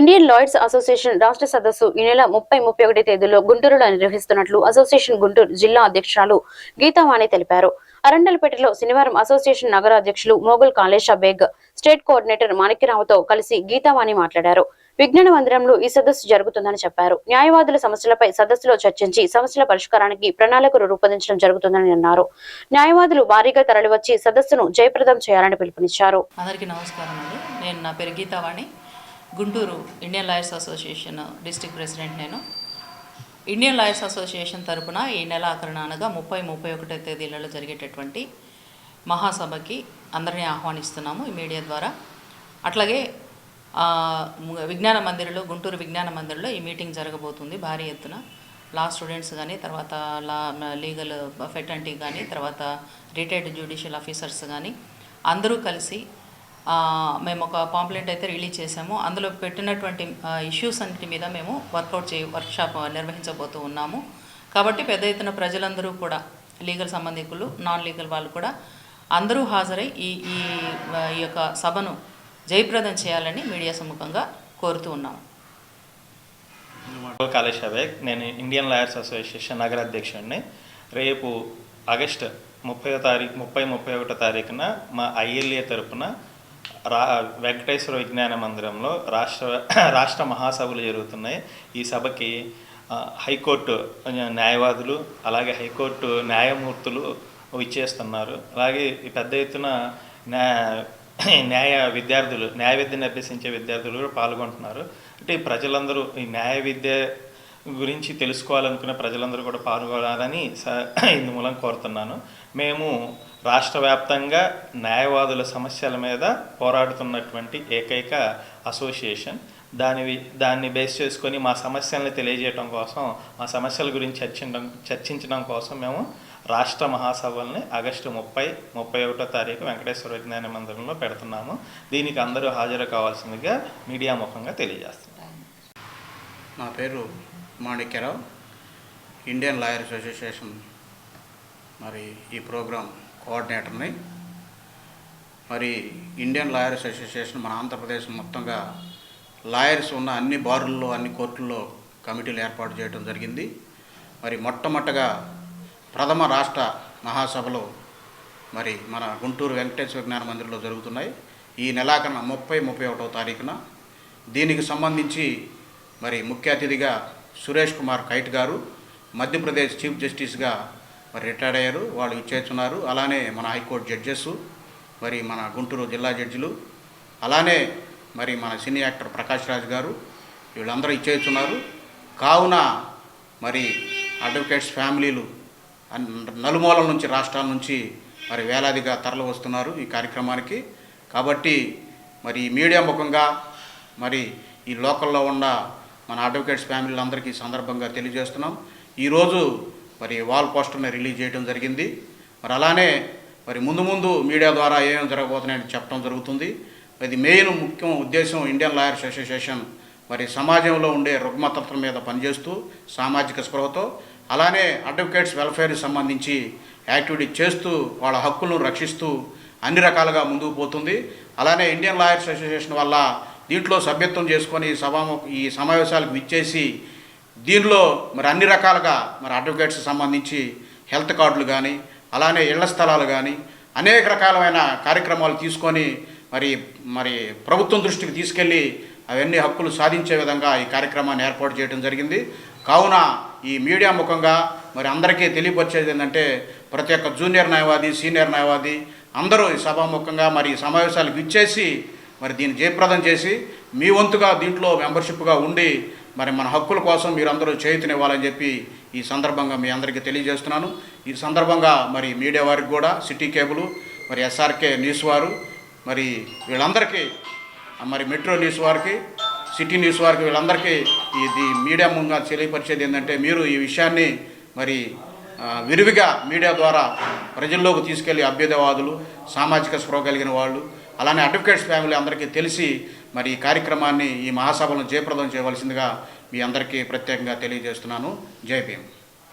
Indian lawyers association రాష్ట్ర సదస్సు ఈ నెల ముప్పై ముప్పై ఒకటి తేదీలో గుంటూరులో నిర్వహిస్తున్నట్లు అసోసియేషన్ గుంటూరు జిల్లా అధ్యక్షురాలు గీతావాణి తెలిపారు. అరండల్పేటలో శనివారం అసోసియేషన్ నగర అధ్యక్షులు మోగుల్ కాళేశా బేగ్ స్టేట్ కోఆర్డినేటర్ మాణిక్యరావుతో కలిసి గీతావాణి మాట్లాడారు. విజ్ఞాన మందిరంలో ఈ సదస్సు జరుగుతుందని చెప్పారు. న్యాయవాదుల సమస్యలపై సదస్సులో చర్చించి సమస్యల పరిష్కారానికి ప్రణాళికలు రూపొందించడం జరుగుతుందని అన్నారు. న్యాయవాదులు భారీగా తరలివచ్చి సదస్సును జయప్రదం చేయాలని పిలుపునిచ్చారు. అందరికీ నమస్కారం అండి. నేను నా పేరు Geethavani. Guntur Indian lawyers association district president నేను. ఇండియన్ లాయర్స్ అసోసియేషన్ తరపున ఈ నెల ఆఖరణ అనగా ముప్పై ముప్పై ఒకటో తేదీలలో జరిగేటటువంటి మహాసభకి అందరినీ ఆహ్వానిస్తున్నాము ఈ మీడియా ద్వారా. అట్లాగే విజ్ఞాన మందిర్లో గుంటూరు విజ్ఞాన మందిర్లో ఈ మీటింగ్ జరగబోతుంది భారీ ఎత్తున. లా స్టూడెంట్స్ కానీ తర్వాత లా లీగల్ ఫెటంటీ కానీ తర్వాత రిటైర్డ్ జ్యుడిషియల్ ఆఫీసర్స్ కానీ అందరూ కలిసి మేము ఒక పాంప్లెంట్ అయితే రిలీజ్ చేసాము అందులో పెట్టినటువంటి ఇష్యూస్ అన్నిటి మీద మేము వర్కౌట్ చే వర్క్షాప్ నిర్వహించబోతూ ఉన్నాము. కాబట్టి పెద్ద ఎత్తున ప్రజలందరూ కూడా లీగల్ సంబంధికులు నాన్ లీగల్ వాళ్ళు కూడా అందరూ హాజరై ఈ ఈ ఈ యొక్క సభను జయప్రదం చేయాలని మీడియా సముఖంగా కోరుతూ ఉన్నాము. కాలేష్ అవేక్ నేను ఇండియన్ లాయర్స్ అసోసియేషన్ నగర అధ్యక్షుడిని. రేపు ఆగస్ట్ ముప్పై తారీఖు ముప్పై ముప్పై ఒకటో తారీఖున మా ఐఎల్ఏ తరపున రా వెంకటేశ్వర విజ్ఞాన మందిరంలో రాష్ట్ర రాష్ట్ర మహాసభలు జరుగుతున్నాయి. ఈ సభకి హైకోర్టు న్యాయవాదులు అలాగే హైకోర్టు న్యాయమూర్తులు ఇచ్చేస్తున్నారు అలాగే పెద్ద ఎత్తున న్యాయ న్యాయ విద్యార్థులు న్యాయ విద్యను అభ్యసించే విద్యార్థులు కూడా పాల్గొంటున్నారు. అంటే ఈ ప్రజలందరూ ఈ న్యాయ విద్య గురించి తెలుసుకోవాలనుకునే ప్రజలందరూ కూడా పాల్గొనాలని స- ఇందు మూలం కోరుతున్నాను. మేము రాష్ట్ర వ్యాప్తంగా న్యాయవాదుల సమస్యల మీద పోరాడుతున్నటువంటి ఏకైక అసోసియేషన్. దాని దాన్ని బేస్ చేసుకొని మా సమస్యల్ని తెలియజేయడం కోసం మా సమస్యల గురించి చర్చించడం చర్చించడం కోసం మేము రాష్ట్ర మహాసభల్ని ఆగస్టు ముప్పై ముప్పై ఒకటో తారీఖు వెంకటేశ్వర విజ్ఞాన మందిరంలో పెడుతున్నాము. దీనికి అందరూ హాజరు కావాల్సిందిగా మీడియా ముఖంగా తెలియజేస్తున్నాం నా పేరు మాణిక్యరావు ఇండియన్ లాయర్స్ అసోసియేషన్ మరి ఈ ప్రోగ్రాం కోఆర్డినేటర్ని. మరి ఇండియన్ లాయర్స్ అసోసియేషన్ మన ఆంధ్రప్రదేశ్ మొత్తంగా లాయర్స్ ఉన్న అన్ని బారుల్లో అన్ని కోర్టుల్లో కమిటీలు ఏర్పాటు చేయడం జరిగింది. మరి మొట్టమొదటగా ప్రథమ రాష్ట్ర మహాసభలు మరి మన గుంటూరు వెంకటేశ్వర జ్ఞాన మందిరంలో జరుగుతున్నాయి. ఈ నెలాఖరున ముప్పై ముప్పై ఒకటో తారీఖున దీనికి సంబంధించి మరి ముఖ్య అతిథిగా సురేష్ కుమార్ కైట్ గారు మధ్యప్రదేశ్ చీఫ్ జస్టిస్గా మరి రిటైర్డ్ అయ్యారు వాళ్ళు ఇచ్చేస్తున్నారు అలానే మన హైకోర్టు జడ్జెస్ మరి మన గుంటూరు జిల్లా జడ్జిలు అలానే మరి మన సినీ యాక్టర్ ప్రకాష్ రాజ్ గారు వీళ్ళందరూ ఇచ్చేస్తున్నారు కావున మరి అడ్వకేట్స్ ఫ్యామిలీలు నలుమూలల నుంచి రాష్ట్రాల నుంచి మరి వేలాదిగా తరలి వస్తున్నారు ఈ కార్యక్రమానికి. కాబట్టి మరి మీడియా ముఖంగా మరి ఈ లోకల్లో ఉన్న మన అడ్వకేట్స్ ఫ్యామిలీలందరికీ అందరికీ సందర్భంగా తెలియజేస్తున్నాం. ఈరోజు మరి వాల్ పోస్టర్ని రిలీజ్ చేయడం జరిగింది. మరి అలానే మరి ముందు ముందు మీడియా ద్వారా ఏమేమి జరగబోతున్నాయని చెప్పడం జరుగుతుంది. ఇది మెయిన్ ముఖ్యం ఉద్దేశం ఇండియన్ లాయర్స్ అసోసియేషన్ మరి సమాజంలో ఉండే రుగ్మతత్వం మీద పనిచేస్తూ సామాజిక స్పృహతో అలానే అడ్వకేట్స్ వెల్ఫేర్కి సంబంధించి యాక్టివిటీ చేస్తూ వాళ్ళ హక్కులను రక్షిస్తూ అన్ని రకాలుగా ముందుకు పోతుంది. అలానే ఇండియన్ లాయర్స్ అసోసియేషన్ వల్ల దీంట్లో సభ్యత్వం చేసుకొని ఈ సభా ఈ సమావేశాలకు విచ్చేసి దీనిలో మరి అన్ని రకాలుగా మరి అడ్వకేట్స్ సంబంధించి హెల్త్ కార్డులు కానీ అలానే ఇళ్ళ స్థలాలు కానీ అనేక రకాలమైన కార్యక్రమాలు తీసుకొని మరి మరి ప్రభుత్వం దృష్టికి తీసుకెళ్ళి అవన్నీ హక్కులు సాధించే విధంగా ఈ కార్యక్రమాన్ని ఏర్పాటు చేయడం జరిగింది. కావున ఈ మీడియా ముఖంగా మరి అందరికీ తెలియపరిచేది ఏంటంటే ప్రతి ఒక్క జూనియర్ న్యాయవాది సీనియర్ న్యాయవాది అందరూ ఈ సభాముఖంగా మరి ఈ సమావేశాలకు ఇచ్చేసి మరి దీన్ని జయప్రదం చేసి మీ వంతుగా దీంట్లో మెంబర్షిప్గా ఉండి మరి మన హక్కుల కోసం మీరందరూ చేయుతనివ్వాలని చెప్పి ఈ సందర్భంగా మీ అందరికీ తెలియజేస్తున్నాను. ఈ సందర్భంగా మరి మీడియా వారికి కూడా సిటీ కేబుల్ మరి ఎస్ఆర్కే న్యూస్ వారు మరి వీళ్ళందరికీ మరి మెట్రో న్యూస్ వారికి సిటీ న్యూస్ వారికి వీళ్ళందరికీ ఇది మీడియా ముందుగా తెలియపరిచేది ఏంటంటే మీరు ఈ విషయాన్ని మరి విరివిగా మీడియా ద్వారా ప్రజల్లోకి తీసుకెళ్ళి అభ్యుదయవాదులు సామాజిక స్పృహ కలిగిన వాళ్ళు అలానే అడ్వకేట్స్ ఫ్యామిలీ అందరికీ తెలిసి మరి ఈ కార్యక్రమాన్ని ఈ మహాసభలను జయప్రదం చేయవలసిందిగా మీ అందరికీ ప్రత్యేకంగా తెలియజేస్తున్నాను. జై భీమ్.